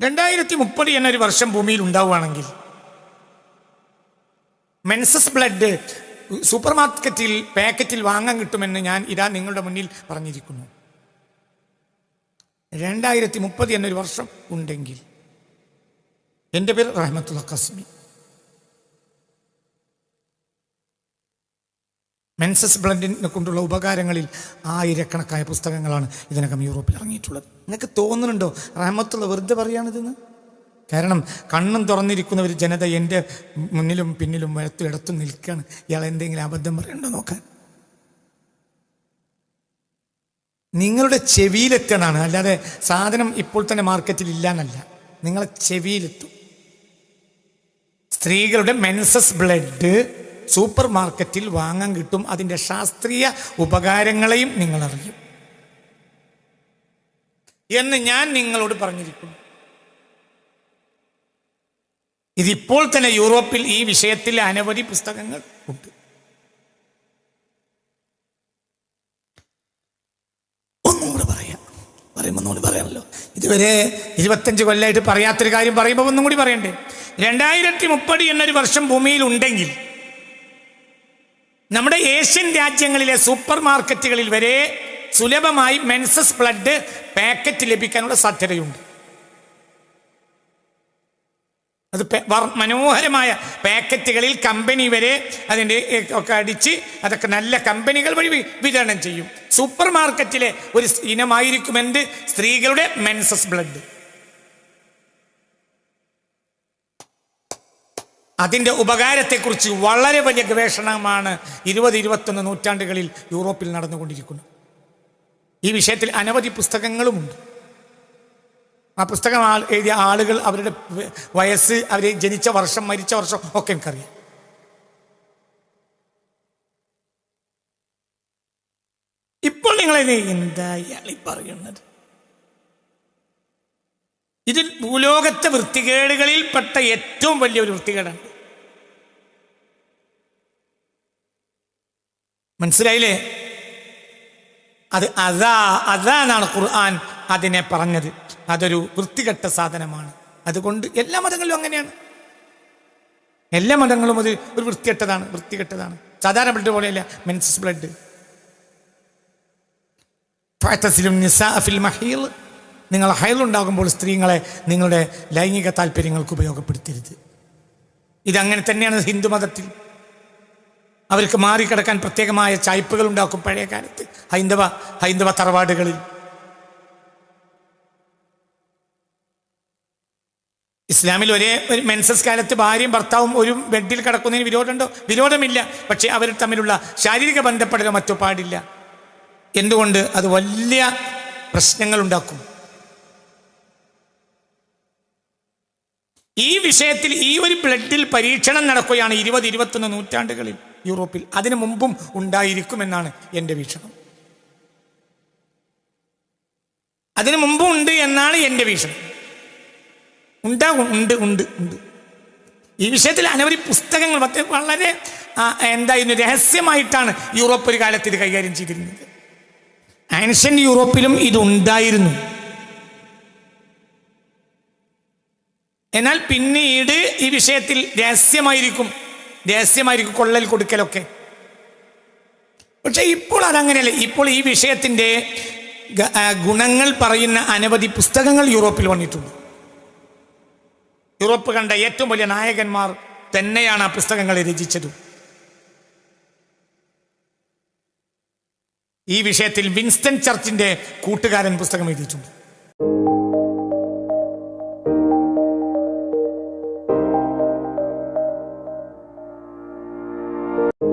രണ്ടായിരത്തി മുപ്പത് എന്നൊരു വർഷം ഭൂമിയിൽ ഉണ്ടാവുകയാണെങ്കിൽ മെൻസസ് ബ്ലഡ് സൂപ്പർ മാർക്കറ്റിൽ പാക്കറ്റിൽ വാങ്ങാൻ കിട്ടുമെന്ന് ഞാൻ ഇതാ നിങ്ങളുടെ മുന്നിൽ പറഞ്ഞിരിക്കുന്നു. രണ്ടായിരത്തി മുപ്പത് എന്നൊരു വർഷം ഉണ്ടെങ്കിൽ എന്റെ പേര് റഹ്മത്തുള്ള കസ്മി മെൻസസ് ബ്ലഡിനെ കൊണ്ടുള്ള ഉപകാരങ്ങളിൽ ആയിരക്കണക്കായ പുസ്തകങ്ങളാണ് ഇതിനകം യൂറോപ്പിൽ ഇറങ്ങിയിട്ടുള്ളത്. നിങ്ങൾക്ക് തോന്നുന്നുണ്ടോ? റഹമത്തുള്ള വെറുതെ പറയുകയാണിതെന്ന് കാരണം കണ്ണും തുറന്നിരിക്കുന്ന ഒരു ജനത എന്റെ മുന്നിലും പിന്നിലും വഴത്തും ഇടത്തും നിൽക്കുകയാണ്. ഇയാൾ എന്തെങ്കിലും അബദ്ധം പറയണ്ടോ നോക്കാൻ? നിങ്ങളുടെ ചെവിയിലെത്തണാണ് അല്ലാതെ സാധനം ഇപ്പോൾ തന്നെ മാർക്കറ്റിൽ ഇല്ല എന്നല്ല നിങ്ങളെ ചെവിയിലെത്തും. സ്ത്രീകളുടെ മെൻസസ് ബ്ലഡ് സൂപ്പർ മാർക്കറ്റിൽ വാങ്ങാൻ കിട്ടും അതിന്റെ ശാസ്ത്രീയ ഉപകാരങ്ങളെയും നിങ്ങൾ അറിയും എന്ന് ഞാൻ നിങ്ങളോട് പറഞ്ഞിരിക്കുന്നു. ഇതിപ്പോൾ തന്നെ യൂറോപ്പിൽ ഈ വിഷയത്തിൽ അനവധി പുസ്തകങ്ങൾ ഉണ്ട്. ഒന്നുകൂടെ പറയാം. പറയുമ്പോൾ ഒന്നുകൂടി പറയാമല്ലോ. ഇതുവരെ ഇരുപത്തഞ്ച് കൊല്ലമായിട്ട് പറയാത്തൊരു കാര്യം പറയുമ്പോൾ ഒന്നും കൂടി പറയണ്ടേ? രണ്ടായിരത്തി മുപ്പത് എന്നൊരു വർഷം ഭൂമിയിൽ ഉണ്ടെങ്കിൽ നമ്മുടെ ഏഷ്യൻ രാജ്യങ്ങളിലെ സൂപ്പർ മാർക്കറ്റുകളിൽ വരെ സുലഭമായി മെൻസസ് ബ്ലഡ് പാക്കറ്റ് ലഭിക്കാനുള്ള സാധ്യതയുണ്ട്. അത് മനോഹരമായ പാക്കറ്റുകളിൽ കമ്പനി വരെ അതിന്റെ ഒക്കെ അടിച്ച് അതൊക്കെ നല്ല കമ്പനികൾ വഴി വിതരണം ചെയ്യും. സൂപ്പർ മാർക്കറ്റിലെ ഒരു ഇനമായിരിക്കും എന്ത് സ്ത്രീകളുടെ മെൻസസ് ബ്ലഡ്. അതിന്റെ ഉപകാരത്തെക്കുറിച്ച് വളരെ വലിയ ഗവേഷണമാണ് ഇരുപത് ഇരുപത്തൊന്ന് നൂറ്റാണ്ടുകളിൽ യൂറോപ്പിൽ നടന്നുകൊണ്ടിരിക്കുന്നത്. ഈ വിഷയത്തിൽ അനവധി പുസ്തകങ്ങളുമുണ്ട്. ആ പുസ്തകം ആൾ എഴുതിയ ആളുകൾ അവരുടെ വയസ്സ് അവർ ജനിച്ച വർഷം മരിച്ച വർഷം ഒക്കെ എനിക്കറിയാം. ഇപ്പോൾ നിങ്ങൾ എന്താ ഇയാളീ പറയുന്നത്? ഇതിൽ ഭൂലോകത്തെ വൃത്തികേടുകളിൽപ്പെട്ട ഏറ്റവും വലിയൊരു വൃത്തികേടാണ്. മനസ്സിലായില്ലേ? അത് അതാ അതാന്നാണ് ഖുർആൻ അതിനെ പറഞ്ഞത്. അതൊരു വൃത്തികെട്ട സാധനമാണ്. അതുകൊണ്ട് എല്ലാ മതങ്ങളിലും അങ്ങനെയാണ്. എല്ലാ മതങ്ങളും അത് ഒരു വൃത്തികെട്ടതാണ് വൃത്തികെട്ടതാണ്. സാധാരണ ബ്ലഡ് പോലെയല്ല മെൻസസ് ബ്ലഡ് നിങ്ങൾ ഹയലുണ്ടാകുമ്പോൾ സ്ത്രീകളെ നിങ്ങളുടെ ലൈംഗിക താല്പര്യങ്ങൾക്ക് ഉപയോഗപ്പെടുത്തരുത്. ഇതങ്ങനെ തന്നെയാണ് ഹിന്ദു മതത്തിൽ. അവർക്ക് മാറിക്കിടക്കാൻ പ്രത്യേകമായ ചായ്പകൾ ഉണ്ടാക്കും പഴയ കാലത്ത്. ഹൈന്ദവ ഹൈന്ദവ തറവാടുകളിൽ. ഇസ്ലാമിൽ ഒരേ ഒരു മെൻസസ് കാലത്ത് ഭാര്യയും ഭർത്താവും ഒരു ബെഡിൽ കിടക്കുന്നതിന് വിരോധമുണ്ടോ? വിരോധമില്ല. പക്ഷേ അവർ തമ്മിലുള്ള ശാരീരിക ബന്ധപ്പെടലോ മറ്റോ പാടില്ല. എന്തുകൊണ്ട് അത് വലിയ പ്രശ്നങ്ങൾ ഈ വിഷയത്തിൽ ഈ ഒരു ബ്ലഡിൽ പരീക്ഷണം നടക്കുകയാണ് ഇരുപത് ഇരുപത്തൊന്ന് നൂറ്റാണ്ടുകളിൽ യൂറോപ്പിൽ. അതിനു മുമ്പും ഉണ്ടായിരിക്കുമെന്നാണ് എന്റെ വീക്ഷണം. അതിനു മുമ്പും ഉണ്ട് എന്നാണ് എന്റെ വീക്ഷണം. ഉണ്ടാകും ഉണ്ട് ഉണ്ട് ഉണ്ട്. ഈ വിഷയത്തിൽ അനവധി പുസ്തകങ്ങൾ വളരെ എന്തായിരുന്നു രഹസ്യമായിട്ടാണ് യൂറോപ്പ് ഒരു കാലത്ത് ഇത് കൈകാര്യം ചെയ്തിരുന്നത്. ആൻഷ്യൻ യൂറോപ്പിലും ഇതുണ്ടായിരുന്നു എന്നാൽ പിന്നീട് ഈ വിഷയത്തിൽ രഹസ്യമായിരിക്കും. രഹസ്യമായിരിക്കും കൊള്ളൽ കൊടുക്കലൊക്കെ. പക്ഷെ ഇപ്പോൾ അതങ്ങനെയല്ല. ഇപ്പോൾ ഈ വിഷയത്തിന്റെ ഗുണങ്ങൾ പറയുന്ന അനവധി പുസ്തകങ്ങൾ യൂറോപ്പിൽ വന്നിട്ടുണ്ട്. യൂറോപ്പ് കണ്ട ഏറ്റവും വലിയ നായകന്മാർ തന്നെയാണ് ആ പുസ്തകങ്ങൾ രചിച്ചതും. ഈ വിഷയത്തിൽ വിൻസ്റ്റൺ ചർച്ചിന്റെ കൂട്ടുകാരൻ പുസ്തകം എഴുതിയിട്ടുണ്ട്. you